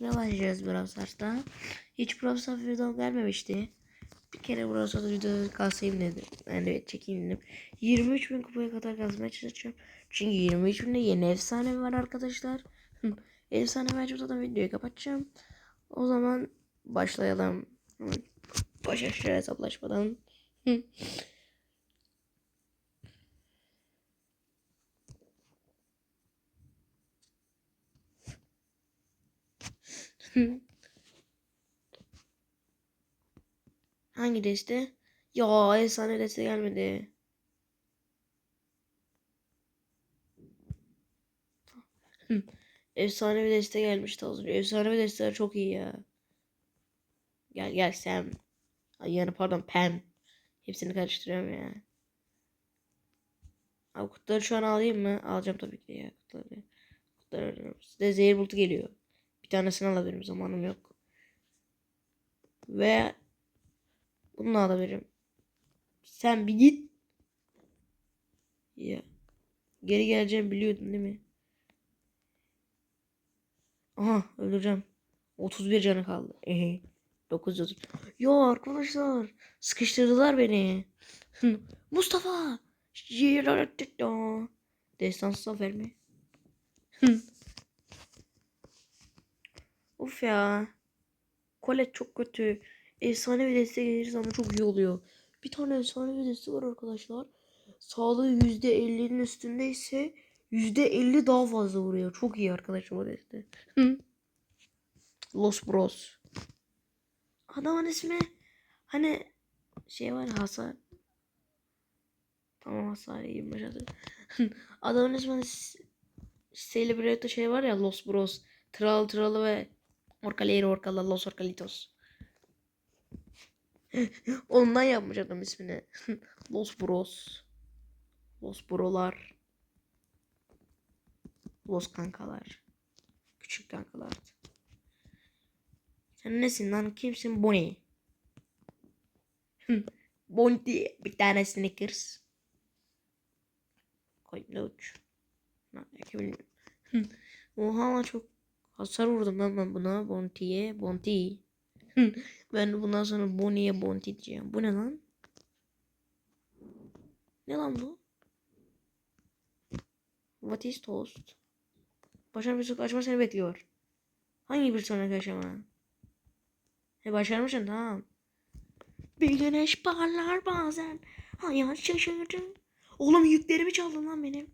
Ne başlayacağız Brawl Stars'ta? Hiç Brawl Stars video gelmemişti. Bir kere Brawl Stars video kalsayım dedim. Ben de çekeyim dedim. 23 bin kupaya kadar kazmaya çalışacağım. Çünkü 23 binde yeni efsane var arkadaşlar. efsane mevcutta da videoyu kapatacağım. O zaman başlayalım. Baş aşağı hesaplaşmadan. Hangi deste? Ya efsane deste gelmedi. efsane bir deste gelmişti az önce. Efsane bir desteler çok iyi ya. Gel gel Sam. Ay yani pardon Pam. Hepsini karıştırıyorum ya. Abi kutuları şu an alayım mı? Alacağım tabii ki ya kutuları. Kutuları arıyorum. Size zehir bulutu geliyor. Bir tanesini alabilirim zamanım yok. Ve bunu alabilirim. Sen bir git. Ya. Geri geleceğimi biliyordun değil mi? Aha öldüreceğim. 31 canı kaldı. Ehe. 930. Yo arkadaşlar. Sıkıştırdılar beni. Mustafa. Destansı zafer mi? Of ya. Kolet çok kötü. Efsane bir deste gelir zaman çok iyi oluyor. Bir tane efsane bir deste var arkadaşlar. Sağlığı %50'nin üstündeyse %50 daha fazla vuruyor. Çok iyi arkadaşlar o deste. Los Bros. Adamın ismi hani şey var ya, hasar. Tamam hasar 25 adı. Adamın ismi hani Celebrate şey var ya Los Bros. Tral Tralı ve Orcalero Orcala Los Orcalitos. Ondan yapmış adam ismini. Los Bros. Los Brolar. Los kankalar. Küçük kankalar. Sen nesin lan? Kimsin? Bonnie. Bonti. Bir tane Snickers. Koy ne uç. Oha ama çok hasar vurdum lan ben buna. Bonti'ye. Bonti. ben bundan sonra Bonnie'ye Bonti diyeceğim. Bu ne lan? Ne lan bu? What is toast? Başarı bir açma seni bekliyor. Hangi bir sonraki aşama? He başarmışsın tamam. Bir güneş parlar bazen. Hayat şaşırdı. Oğlum yüklerimi çaldın lan benim.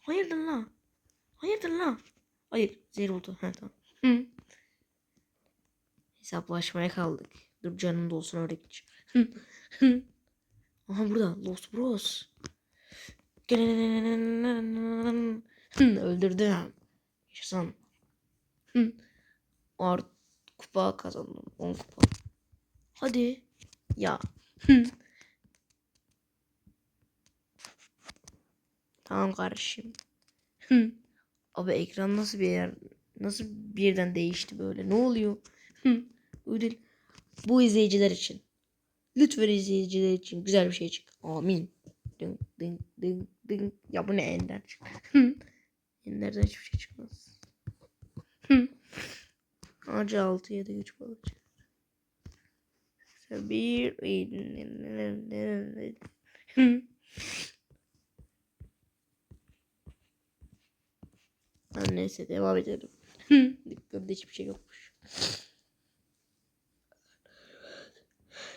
Hayırdır lan? Hayırdır lan? Hayır zehir oldu. Ha tamam. Hı. Hesaplaşmaya kaldık. Dur canım da olsun öyle geç. Aha burada Los Bros. Öldürdüm. Yaşasın. Art kupa kazandım. 10 kupa. Hadi. Ya. tamam kardeşim. Abi ekran nasıl bir yer? Nasıl birden değişti böyle? Ne oluyor? Ödül. Bu izleyiciler için. Lütfen izleyiciler için güzel bir şey çık. Amin. Ding ding ding ding. Ya bu ne ender çık. Enderden hiçbir şey çıkmaz. Ağacı 6 7 güç balık. Bir Neyse devam edelim. Dükkanında hiçbir şey yokmuş.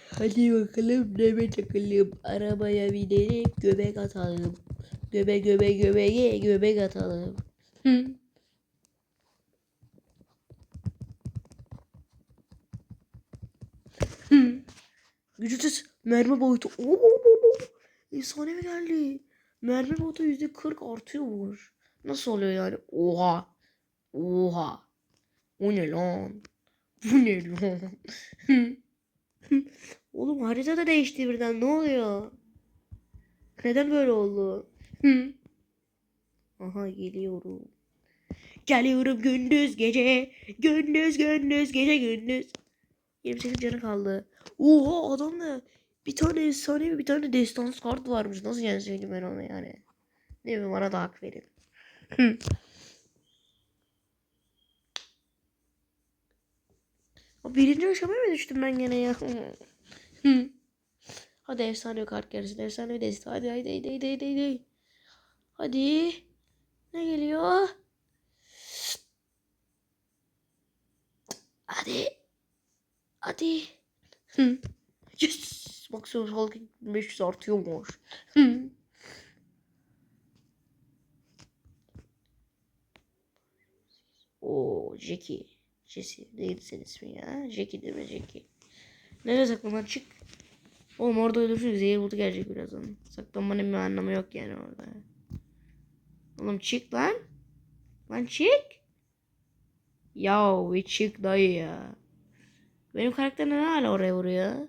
Hadi bakalım deme takalım. Arabaya binerek göbek atalım. Göbe göbe göbeğe göbek atalım. Gücüsüz mermi boyutu. Oo, efsane mi geldi? Mermi boyutu yüzde 40 artıyor. Nasıl oluyor yani? Oha. Oha. O ne lan? Bu ne lan? Oğlum harita da değişti birden. Ne oluyor? Neden böyle oldu? Aha geliyorum. Geliyorum gündüz gece. Gündüz gündüz gece gündüz. 28 canı kaldı. Oha adamda bir tane efsane bir tane destans kart varmış. Nasıl yenseydim ben onu yani. Değil mi? Bana da hak verin. O birinci aşamaya mı düştüm ben gene ya? Hı. hadi efsane kart gelsin. Efsane deste. Hadi hadi hadi hadi hadi hadi. Hadi. Ne geliyor? Hadi. Hadi. Hı. Yes. Maksimum sağlık 500 artıyormuş. Hı. Oo, Jackie. Jesse neydi senin ismin ya? Jackie değil mi Jackie? Nereye saklanman çık. Oğlum orada ölürsün zehir butu gelecek birazdan. Saklanmanın bir anlamı yok yani orada. Oğlum çık lan. Lan çık. Ya bir çık dayı ya. Benim karakter ne hala oraya vuruyor?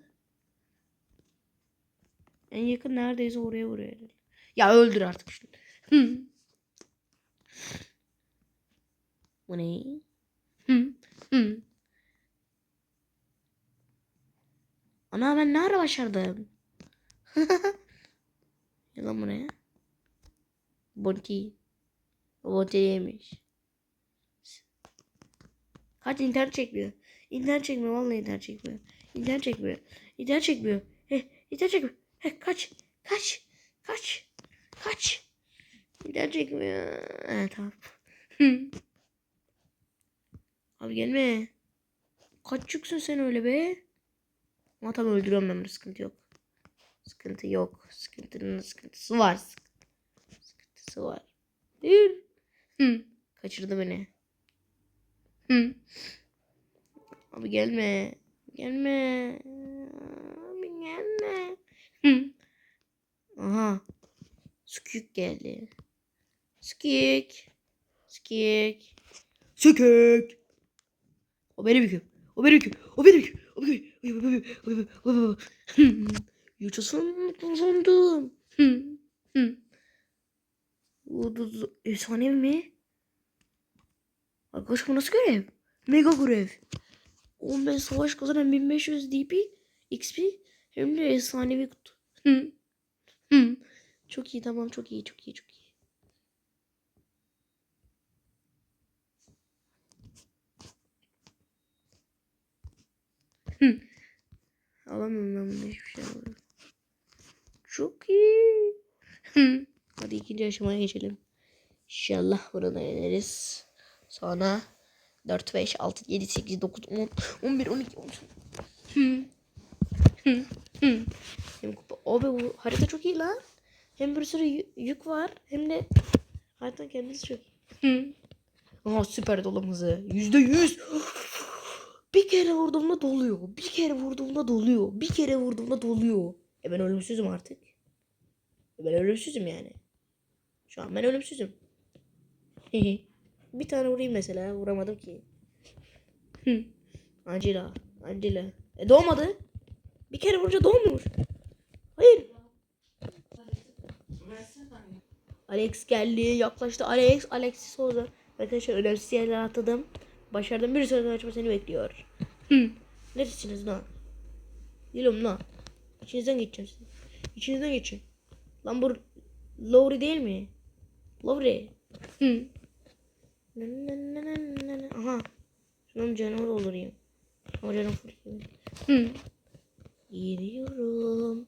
En yakın neredeyse oraya vuruyor. Ya öldür artık şunu. Bu ne? Hı. Hı. Ana ben ne ara başardım? Yalan bu ne? Bonti. Bonti yemiş. Kaç internet çekmiyor. İnternet çekmiyor vallahi internet çekmiyor. İnternet çekmiyor. İnternet çekmiyor. He, internet çekmiyor. He, kaç. Kaç. Kaç. Kaç. İnternet çekmiyor. He, tamam. Abi gelme. Kaç çıksın sen öyle be? Ama tabii öldürüyorum ben sıkıntı yok. Sıkıntı yok. Sıkıntının sıkıntısı var. Sıkıntısı var. Değil. Hı. Kaçırdı beni. Hı. Abi gelme. Gelme. Abi gelme. Hı. Aha. Skük geldi. Skük. Skük. Skük. O benim yüküm. O benim yüküm. O benim yüküm. O benim yüküm. Yaşasın kazandım. Da- da- Efsanevi mi? Arkadaş bu nasıl görev? Mega görev. Oğlum ben savaş kazanan 1500 DP XP hem de efsanevi kutu. Hı. Çok iyi tamam çok iyi çok iyi çok iyi. Alamıyorum ben bunu hiçbir şey alamıyorum. Çok iyi. Hadi ikinci aşamaya geçelim. İnşallah burada yeneriz. Sonra 4, 5, 6, 7, 8, 9, 10, 11, 12, 13. Hı. Hı. Hı. Hem kupa. Abi bu harita çok iyi lan. Hem bir sürü yü- yük var hem de harita kendisi çok iyi. Hı. Aha süper dolum hızı. Yüzde yüz. Bir kere vurduğumda doluyor. Bir kere vurduğumda doluyor. Bir kere vurduğumda doluyor. E ben ölümsüzüm artık. E ben ölümsüzüm yani. Şu an ben ölümsüzüm. bir tane vurayım mesela. Vuramadım ki. Angela. Angela. E doğmadı. Bir kere vurunca doğmuyor. Hayır. Alex geldi. Yaklaştı. Alex. Alex Souza. Arkadaşlar önemsiz yerler atladım. Başardım. Bir sonraki açma seni bekliyor. Hı. Neredesiniz lan? Dilim lan. İçinizden geçeceğim sizi. İçinizden geçeceğim. Lan bu Lowry değil mi? Lowry. Aha. Şunun canımı doldurayım. Ama canım. Gidiyorum.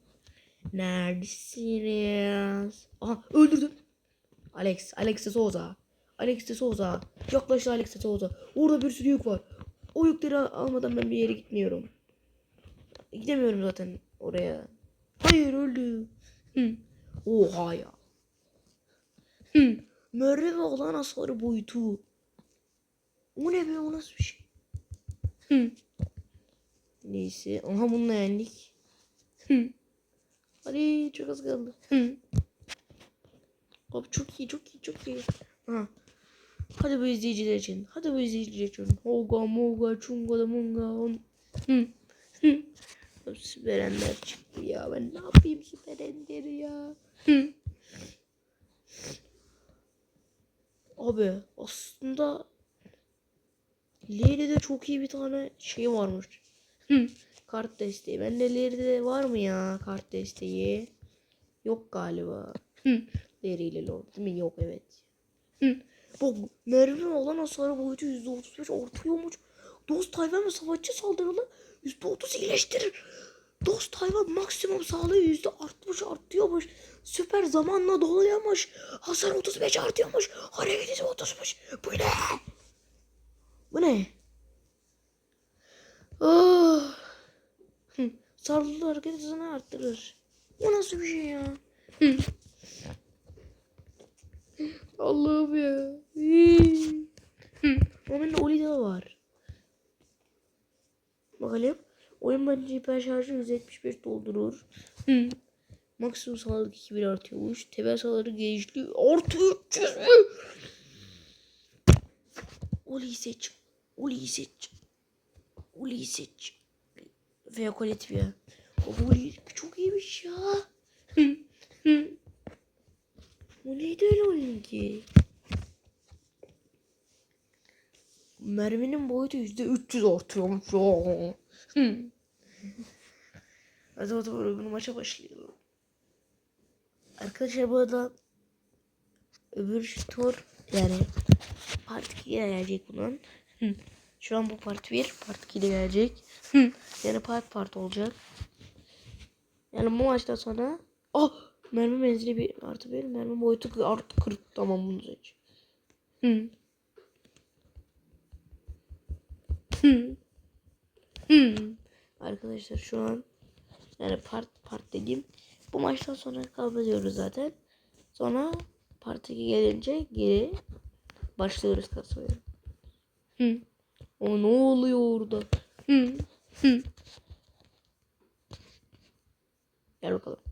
Neredesiniz? Aha öldürdüm. Alex. Alex Souza. Alex de Souza. Yaklaştı Alex de Souza. Orada bir sürü yük var. O yükleri almadan ben bir yere gitmiyorum. Gidemiyorum zaten oraya. Hayır öldü. Oha ya. Merve olan hasarı boyutu. O ne be o nasıl bir şey? Neyse. Aha bununla yendik. Hı. Hadi çok az kaldı. Hı. Abi çok iyi çok iyi çok iyi. Aha. Hadi bu izleyiciler için. Hadi bu izleyiciler için. Hoga moga çunga da munga. On. Hı. Hı. Süper Ender çıktı ya. Ben ne yapayım Süper Ender ya. Hı. Abi aslında Leri'de çok iyi bir tane şey varmış. Hı. Kart desteği. Bende Leri'de var mı ya kart desteği? Yok galiba. Hı. Leri ile Lord değil mi? Yok evet. Hı. Bak Merve'nin olan hasarı boyutu %35 artıyormuş. Dost hayvan ve savaşçı saldırılı %30 iyileştirir. Dost hayvan maksimum sağlığı yüzde artmış artıyormuş. Süper zamanla doluyormuş. Hasar 35 artıyormuş. Hareket hızı 30'muş. Bu ne? Bu ne? Oh. Hı, Sarılı hareket hızını arttırır. Bu nasıl bir şey ya? Allah'ım ya. Bende Oli de var. Bakalım. Oyun bence hiper şarjı 175 doldurur. Hı. Maksimum sağlık 2000 artıyormuş. Temel sağlığı genişliği artı 300 mü? Oli'yi seç. Oli'yi seç. Oli'yi seç. Veya Colette'ye. O Oli çok iyiymiş ya. Hı. Hı. O neydi öyle Oli'nin ki? Merminin boyutu yüzde 300 artıyormuş. Hadi o zaman öbür maça başlayalım. Arkadaşlar bu arada öbür tur yani part 2 gelecek bunun. Şu an bu part 1, part 2 de gelecek. Yani part part olacak. Yani bu maçtan sonra oh mermi menzili bir artı bir mermi boyutu artı 40 tamam bunu seç. Hı. Hı. Hı. Arkadaşlar şu an yani part part dediğim bu maçtan sonra kaybediyoruz zaten. Sonra part 2 gelince geri başlıyoruz kasmaya. Hı. O ne oluyor orada? Hı. Hı. Gel bakalım.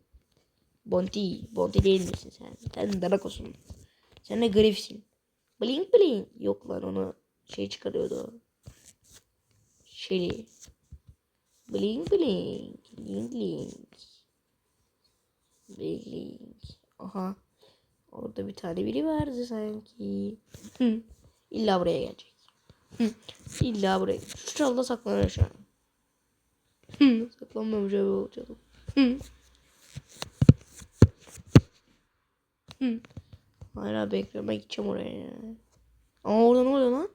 Bonti. Bonti değil misin sen? Sen Drakos'un. Sen ne grifsin. Blink blink. Yok lan ona şey çıkarıyordu. o. Şeyi. Blink blink. Blink blink. Blink blink. Aha. Orada bir tane biri vardı sanki. Hı. İlla buraya gelecek. Hı. İlla buraya. Şu çalda saklanır şu an. Hı. Saklanmamış abi olacak. Hı. Hı. Hala bekliyorum. Ben gideceğim oraya ya. Aa orada ne oluyor lan?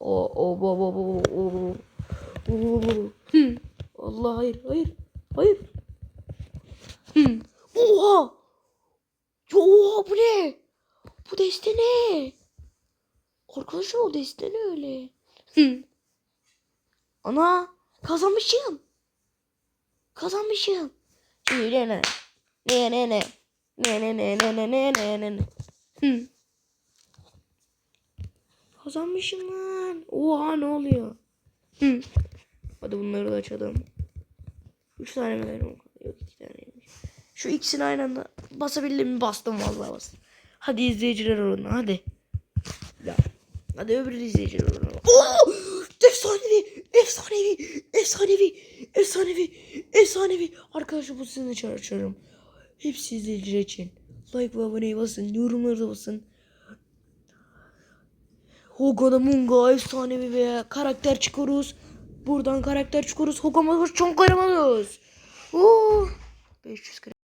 O o bo bo bo o o o Hı. Allah hayır hayır hayır. Hı. Oha! Oha bu ne? Bu deste ne? Arkadaşlar o deste ne öyle? Hı. Ana kazanmışım. Kazanmışım. Şimdi ne ne ne ne ne ne ne ne ne ne ne ne ne ne Hı. Kazanmışım lan. Oha ne oluyor? Hı. Hadi bunları da açalım. Üç tane mi verim? Yok iki taneymiş. Şu ikisini aynı anda basabildim mi bastım vallahi bastım. Hadi izleyiciler oranı hadi. Ya. Hadi öbür izleyiciler oranı. Oo! Efsanevi! Efsanevi! Efsanevi! Efsanevi! Efsanevi! Arkadaşlar bu sizin için açıyorum. Hepsi izleyiciler için. Like ve aboneyi basın. Yorumları da basın. Hogan'a Munga efsanevi veya karakter çıkarıyoruz. Buradan karakter çıkarıyoruz. Hogan'a çok karamalıyoruz. Oo! 500 kare.